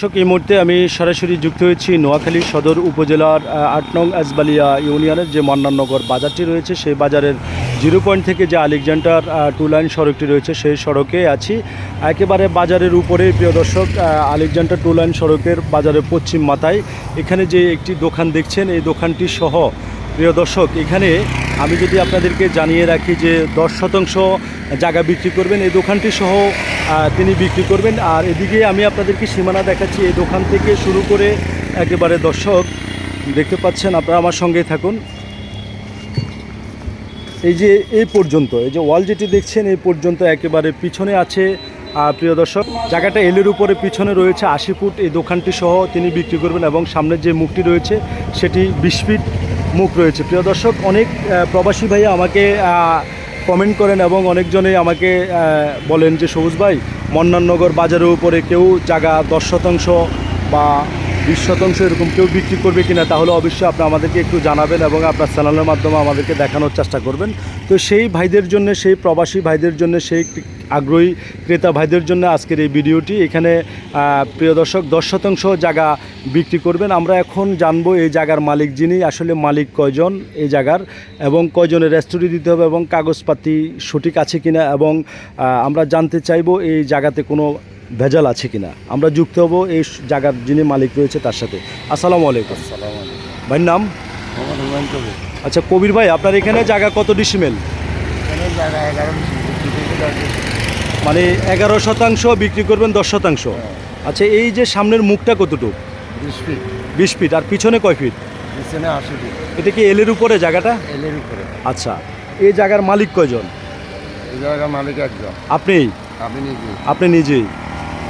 দর্শক, এই মুহূর্তে আমি সরাসরি যুক্ত হয়েছি নোয়াখালী সদর উপজেলার আট নং আজবালিয়া ইউনিয়নের যে মন্নাননগর বাজারটি রয়েছে। সেই বাজারের জিরো পয়েন্ট থেকে যে আলেকজান্ডার টু লাইন সড়কটি রয়েছে, সেই সড়কে আছি। একেবারে বাজারের উপরে, প্রিয় দর্শক আলেকজান্ডার টু লাইন সড়কের বাজারের পশ্চিম মাথায় এখানে যে একটি দোকান দেখছেন, এই দোকানটি সহ প্রিয় দর্শক, এখানে আমি যদি আপনাদেরকে জানিয়ে রাখি যে দশ শতাংশ জায়গা বিক্রি করবেন এই দোকানটি সহ তিনি বিক্রি করবেন। আর এদিকে আমি আপনাদেরকে সীমানা দেখাচ্ছি, এই দোকান থেকে শুরু করে একেবারে দর্শক, দেখতে পাচ্ছেন আপনারা আমার সঙ্গেই থাকুন। এই যে এই পর্যন্ত, এই যে ওয়াল যেটি দেখছেন, এই পর্যন্ত একেবারে পিছনে আছে। প্রিয় দর্শক, জায়গাটা এলের উপরে পিছনে রয়েছে, আশি ফুট এই দোকানটি সহ তিনি বিক্রি করবেন এবং সামনের যে মুখটি রয়েছে, সেটি বিশ ফিট মুখ রয়েছে। প্রিয় দর্শক, অনেক প্রবাসী ভাইয়া আমাকে কমেন্ট করেন এবং অনেকজনে আমাকে বলেন যে, সবুজ ভাই মন্নাননগর বাজারের উপরে কেউ জায়গা দশ শতাংশ বা বিশ শতাংশ এরকম কেউ বিক্রি করবে কিনা, তাহলে অবশ্যই আপনি আমাদেরকে একটু জানাবেন এবং আপনার চ্যানেলের মাধ্যমে আমাদেরকে দেখানোর চেষ্টা করবেন। তো সেই ভাইদের জন্য, সেই প্রবাসী ভাইদের জন্য, সেই আগ্রহী ক্রেতা ভাইদের জন্য আজকের এই ভিডিওটি। এখানে প্রিয় দর্শক, দশ শতাংশ জায়গা বিক্রি করবেন। আমরা এখন জানব এই জায়গার মালিক যিনি, আসলে মালিক কয়জন এই জায়গার এবং কয়জনের রেস্টুরি দিতে হবে এবং কাগজপাতি সঠিক আছে কিনা এবং আমরা জানতে চাইব এই জায়গাতে কোনো ভেজাল আছে কিনা। আমরা যুক্ত হব এই জায়গার যিনি মালিক রয়েছে তার সাথে। আসসালামু আলাইকুম। ভাইয়ের নাম? আচ্ছা কবির ভাই আপনার এখানে জায়গা কত ডিসিমেল। মানে এগারো শতাংশ বিক্রি করবেন দশ শতাংশ। আচ্ছা এই যে সামনের মুখটা কতটুকু? বিশ ফিট আর পিছনে কয় ফিট এটা কি এলের উপরে জায়গাটা? এলের উপরে। আচ্ছা এই জায়গার মালিক কয়জন? এই জায়গার মালিক একজন। আপনি? আপনি নিজেই।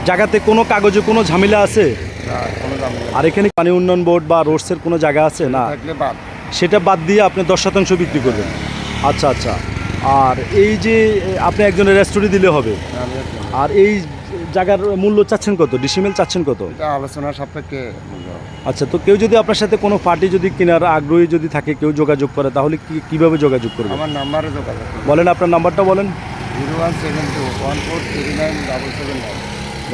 জায়গাতে কোনো কাগজে কোনো ঝামেলা আছে? আর এখানে পানি উন্নয়ন বোর্ড বা রোডসের কোনো জায়গা আছে? না। সেটা বাদ। দিয়ে আপনি দশ শতাংশ বিক্রি করবেন। আচ্ছা আচ্ছা। আর এই যে আপনি একজনের রেস্টুরি দিলে হবে। আর এই জায়গার মূল্য চাচ্ছেন কত? ডিসিমেল চাচ্ছেন কত? এটা আলোচনা সাপেক্ষে আচ্ছা তো কেউ যদি আপনার সাথে কোনো পার্টি যদি কেনার আগ্রহী যদি থাকে কেউ যোগাযোগ করে তাহলে কি কীভাবে যোগাযোগ করবে? আমার নাম্বারে যোগাযোগ বলেন আপনার নাম্বারটা বলেন। Zero one seven two one four three nine double seven nine.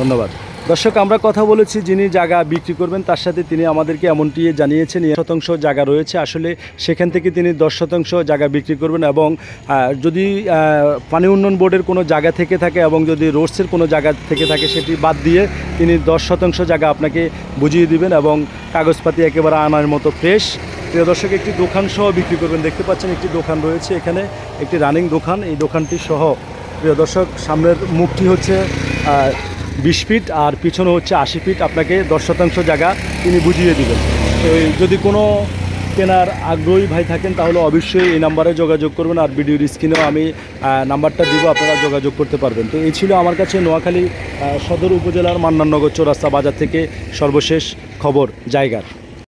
ধন্যবাদ। দর্শক, আমরা কথা বলেছি যিনি জায়গা বিক্রি করবেন, তার সাথে তিনি আমাদেরকে এমনটি জানিয়েছেন এ শতাংশ জায়গা রয়েছে। আসলে সেখান থেকে তিনি দশ শতাংশ জায়গা বিক্রি করবেন এবং যদি পানি উন্নয়ন বোর্ডের কোনো জায়গা থেকে থাকে এবং যদি রোডসের কোনো জায়গা থেকে থাকে, সেটি বাদ দিয়ে তিনি দশ শতাংশ জায়গা আপনাকে বুঝিয়ে দিবেন এবং কাগজপাতি একেবারে আনার মতো ফ্রেশ। প্রিয় দর্শক, একটি দোকান সহ বিক্রি করবেন। দেখতে পাচ্ছেন, একটি দোকান রয়েছে। এখানে একটি রানিং দোকান, এই দোকানটি সহ। প্রিয় দর্শক, সামনের মুখটি হচ্ছে বিশ ফিট আর পিছনে হচ্ছে আশি ফিট আপনাকে দশ শতাংশ জায়গা তিনি বুঝিয়ে দেবেন। যদি কোনো কেনার আগ্রহী ভাই থাকেন, তাহলে অবশ্যই এই নাম্বারে যোগাযোগ করবেন আর ভিডিওর স্ক্রিনেও আমি নাম্বারটা দিব, আপনারা যোগাযোগ করতে পারবেন। তো এই ছিল আমার কাছে নোয়াখালী সদর উপজেলার মান্নানগর চৌরাস্তা বাজার থেকে সর্বশেষ খবর জায়গার।